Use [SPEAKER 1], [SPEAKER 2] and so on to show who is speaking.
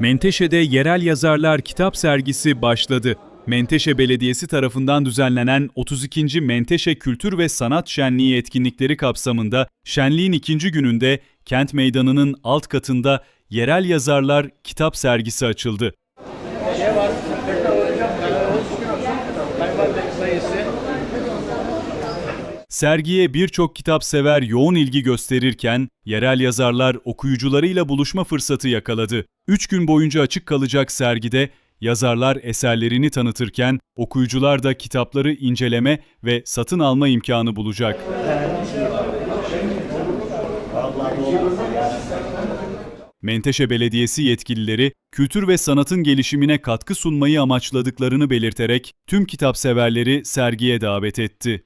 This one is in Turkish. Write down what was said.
[SPEAKER 1] Menteşe'de yerel yazarlar kitap sergisi başladı. Menteşe Belediyesi tarafından düzenlenen 32. Menteşe Kültür ve Sanat Şenliği etkinlikleri kapsamında şenliğin ikinci gününde kent meydanının alt katında yerel yazarlar kitap sergisi açıldı. Sergiye birçok kitapsever yoğun ilgi gösterirken, yerel yazarlar okuyucularıyla buluşma fırsatı yakaladı. Üç gün boyunca açık kalacak sergide, yazarlar eserlerini tanıtırken, okuyucular da kitapları inceleme ve satın alma imkanı bulacak. Menteşe Belediyesi yetkilileri, kültür ve sanatın gelişimine katkı sunmayı amaçladıklarını belirterek tüm kitapseverleri sergiye davet etti.